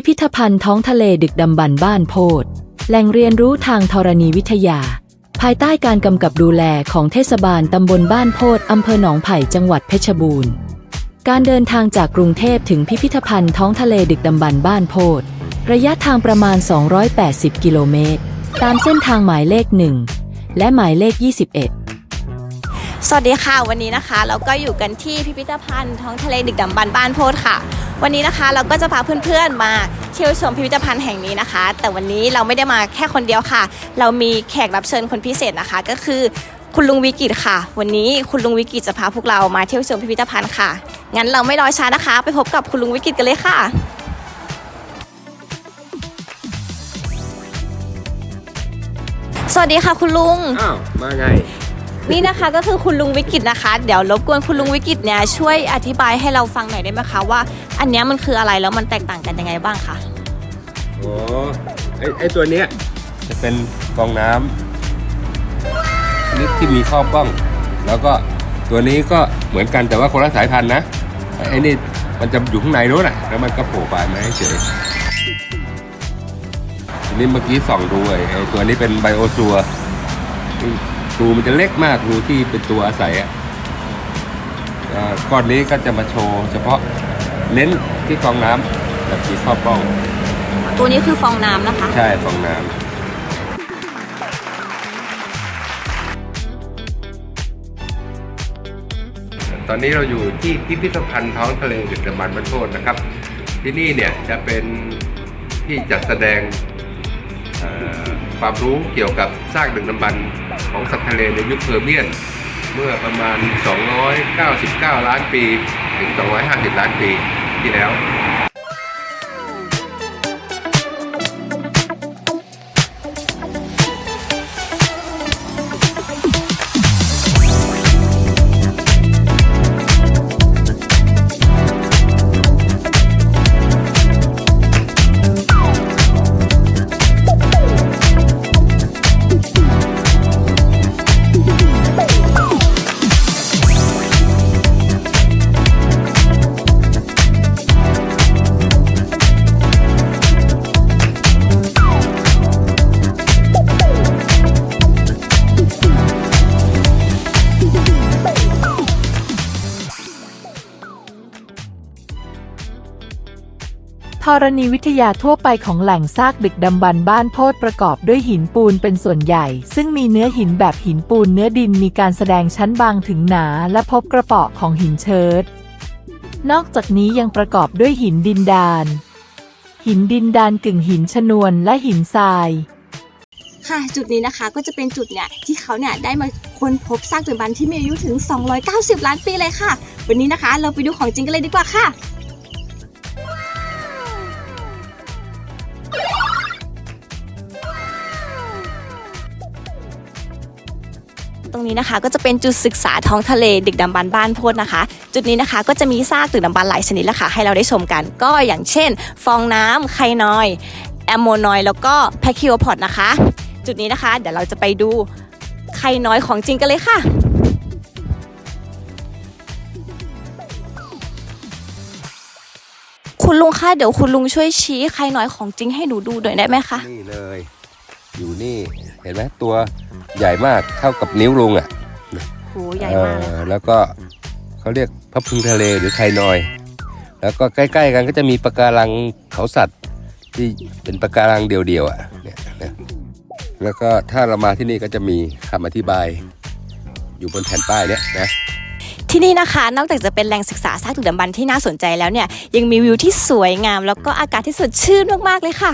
พิพิธภัณฑ์ท้องทะเลดึกดำบรรบ้านโพธแหล่งเรียนรู้ทางธรณีวิทยา ภายใต้การกำกับดูแลของเทศบาลตำบลบ้านโพธอำเภอหนองไผ่จังหวัดเพชรบูรณ์การเดินทางจากกรุงเทพถึงพิพิธภัณฑ์ท้องทะเลดึกดำบรรบ้านโพธระยะทางประมาณ 280 กิโลเมตร ตามเส้นทางหมายเลข 1 และหมายเลข 21สวัสดีค่ะ วันนี้นะคะ เราก็อยู่กันที่พิพิธภัณฑ์ท้องทะเลดึกดำบรรบ้านโพธค่ะ วันนี้นะคะเราก็จะพาเพื่อนๆมาเที่ยวชมพิพิธภัณฑ์แห่งนี้นะคะ แต่วันนี้เราไม่ได้มาแค่คนเดียวค่ะ เรามีแขกรับเชิญคนพิเศษนะคะ ก็คือคุณลุงวิกิตค่ะ วันนี้คุณลุงวิกิตจะพาพวกเรามาเที่ยวชมพิพิธภัณฑ์ค่ะ งั้นเราไม่รอช้านะคะ ไปพบกับคุณลุงวิกิตกันเลยค่ะ สวัสดีค่ะคุณลุง อ้าว มาไง นี่นะคะก็คือคุณลุงวิกิตนะคะ เดี๋ยวรบกวนคุณลุงวิกิตเนี่ยช่วยอธิบายให้เราฟังหน่อยได้ไหมคะว่า อันเนี้ยมันคืออะไรแล้วมันแตกต่างกันยังไงบ้างคะอ๋อไอไอตัวเนี้ยจะเป็นกรองน้ำนี่ที่มีครอบกล้อง แล้วก็ตัวนี้ก็เหมือนกันแต่ว่าคนละสายพันธุ์นะไอ้นี่มันจะอยู่ข้างในนู้นน่ะแล้วมันก็โผล่ปลายมาให้เฉยอันนี้เมื่อกี้ส่องดูไอ้ตัวนี้เป็นไบโอซัว รูมันจะเล็กมากรูที่เป็นตัวอาศัยอะอ่าก้อนนี้ก็จะมาโชว์ เฉพาะเน้นที่กรองน้ำแบบมีครอบกล้อง ตัวนี้คือฟองน้ำนะคะ ใช่ฟองน้ำตอนนี้เราอยู่ที่พิพิธภัณฑ์ท้องทะเลดึกดำบรรพ์บรรโทษนะครับ ที่นี่เนี่ยจะเป็นที่จัดแสดงเอ่อ ความรู้เกี่ยวกับซากดึกดำบรรพ์ของสัตว์ทะเลในยุคเพอร์เมียน เมื่อประมาณ 299 ล้านปี ถึง 250 ล้านปีที่แล้ว ธรณีวิทยาทั่วไปของแหล่งซากดึกดำบรรพ์บ้านโพธประกอบด้วยหินปูนเป็นส่วนใหญ่ ซึ่งมีเนื้อหินแบบหินปูนเนื้อดินมีการแสดงชั้นบางถึงหนา และพบกระเปาะของหินเชิด นอกจากนี้ยังประกอบด้วยหินดินดาน หินดินดานกึ่งหินชนวนและหินทรายค่ะจุดนี้นะคะก็จะเป็นจุดเนี่ยที่เขาเนี่ยได้มาค้นพบซากดึกดำบรรพ์ที่มีอายุถึง 290 ล้านปีเลยค่ะ วันนี้นะคะเราไปดูของจริงกันเลยดีกว่าค่ะ ตรงนี้นะคะก็จะเป็นจุดศึกษาท้องทะเลดึกดำบรรบ้านโพดนะคะ จุดนี้นะคะก็จะมีซากดึกดำบรรหลายชนิดและค่ะให้เราได้ชมกัน ก็อย่างเช่น ฟองน้ำไคนอยแอมโมนอยแล้วก็แพคคิโอพอดนะคะ จุดนี้นะคะ เดี๋ยวเราจะไปดูไคน้อยของจริงกันเลยค่ะคุณลุงคะเดี๋ยวคุณลุงช่วยชี้ไคน้อยของจริงให้หนูดูหน่อยได้ไหมคะ นี่เลย อยู่นี่เห็นไหมตัวใหญ่มากเท่ากับนิ้วลุงอะโหใหญ่มากเลยออแล้วก็เขาเรียกพระพึงทะเลหรือไคนอย แล้วก็ใกล้ๆกันก็จะมีปะการังเขาสัตว์ ที่เป็นปะการังเดียวๆอะเนี่ยนะแล้วก็ถ้าเรามาที่นี่ก็จะมีคำอธิบาย อยู่บนแผ่นป้ายเนี่ยนะที่นี่นะคะ นอกจากจะเป็นแหล่งศึกษาซากดึกดำบรรพ์ที่น่าสนใจแล้วเนี่ย ยังมีวิวที่สวยงาม แล้วก็อากาศที่สดชื่นมากๆเลยค่ะ